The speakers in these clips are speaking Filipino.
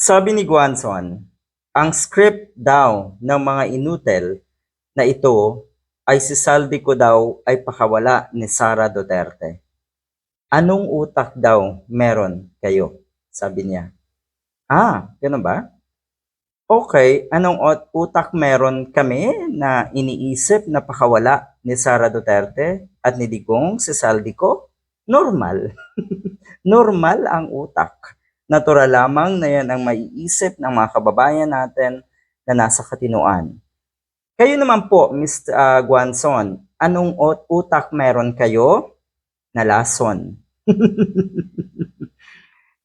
Sabi ni Guanzon, ang script daw ng mga inutel na ito ay si Saldi ko daw ay pakawala ni Sara Duterte. Anong utak daw meron kayo? Sabi niya. Ah, ganun ba? Okay, anong utak meron kami na iniisip na pakawala ni Sara Duterte at ni Digong si Saldi ko? Normal. Normal ang utak. Natural lamang na yan ang maiisip ng mga kababayan natin na nasa katinuan. Kayo naman po, Mr. ah, Guanzon, anong utak meron kayo? Nalason.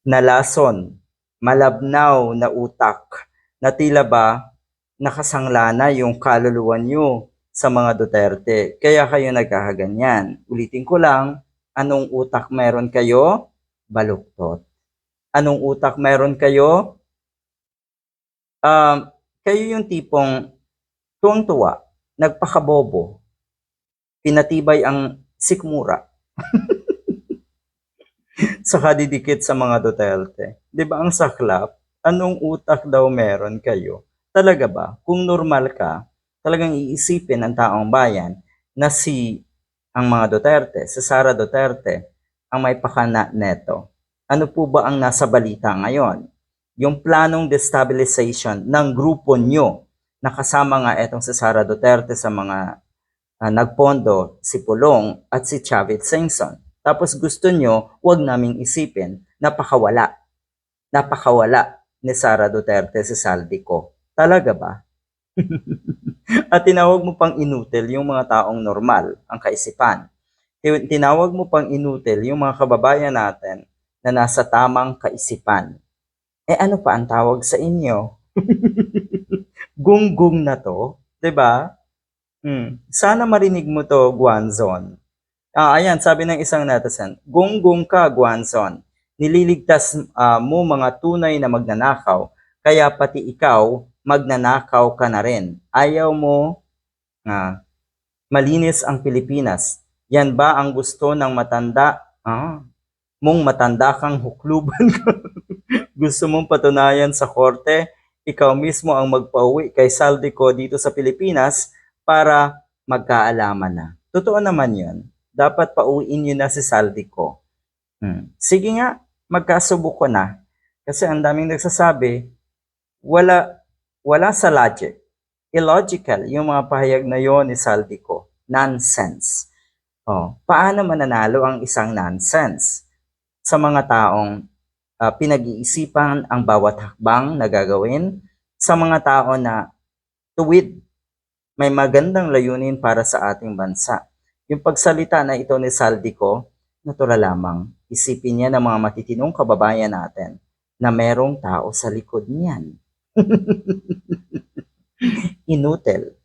Nalason. Malabnaw na utak na tila ba nakasangla na yung kaluluwa nyo sa mga Duterte. Kaya kayo nagkakaganyan. Ulitin ko lang, anong utak meron kayo? Baluktot. Anong utak meron kayo? Um, kayo yung tipong tuwang-tuwa, nagpakabobo, pinatibay ang sikmura. sa kadidikit sa mga Duterte. Di ba ang saklap? Anong utak daw meron kayo? Talaga ba? Kung normal ka, talagang iisipin ng taong bayan na si ang mga Duterte, si Sara Duterte, ang may pakana neto. Ano po ba ang nasa balita ngayon? Yung planong destabilization ng grupo nyo na kasama nga etong si Sara Duterte sa mga ah, nagpondo, si Pulong at si Chavit Singson. Tapos gusto nyo, wag naming isipin, napakawala. Napakawala ni Sara Duterte si Saldi ko. Talaga ba? At tinawag mo pang inutil yung mga taong normal, ang kaisipan. Ti- Tinawag mo pang inutil yung mga kababayan natin na nasa tamang kaisipan. Eh ano pa ang tawag sa inyo? Gunggong na to, 'di ba? Hmm. Sana marinig mo to, Guanzon. Ah, ayan, sabi ng isang netizen, gunggong ka, Guanzon. Nililigtas ah, mo mga tunay na magnanakaw, kaya pati ikaw, magnanakaw ka na rin. Ayaw mo ah, malinis ang Pilipinas. Yan ba ang gusto ng matanda? Ah, mong matanda kang hukluban gusto mong patunayan sa korte, ikaw mismo ang magpauwi kay Saldi ko dito sa Pilipinas para magkaalaman na. Totoo naman yun. Dapat pauwiin nyo na si Saldi ko. Hmm. Sige nga, magkasubuko na. Kasi ang daming nagsasabi, wala, wala sa logic. Illogical yung mga pahayag na yon ni Saldi ko. Nonsense. Oh, paano mananalo ang isang nonsense sa mga taong ah, pinag-iisipan ang bawat hakbang na gagawin sa mga tao na tuwid may magandang layunin para sa ating bansa. Yung pagsalita na ito ni Saldi ko, natural lamang. Isipin niya ng mga matitinong kababayan natin na merong tao sa likod niyan. Inutil.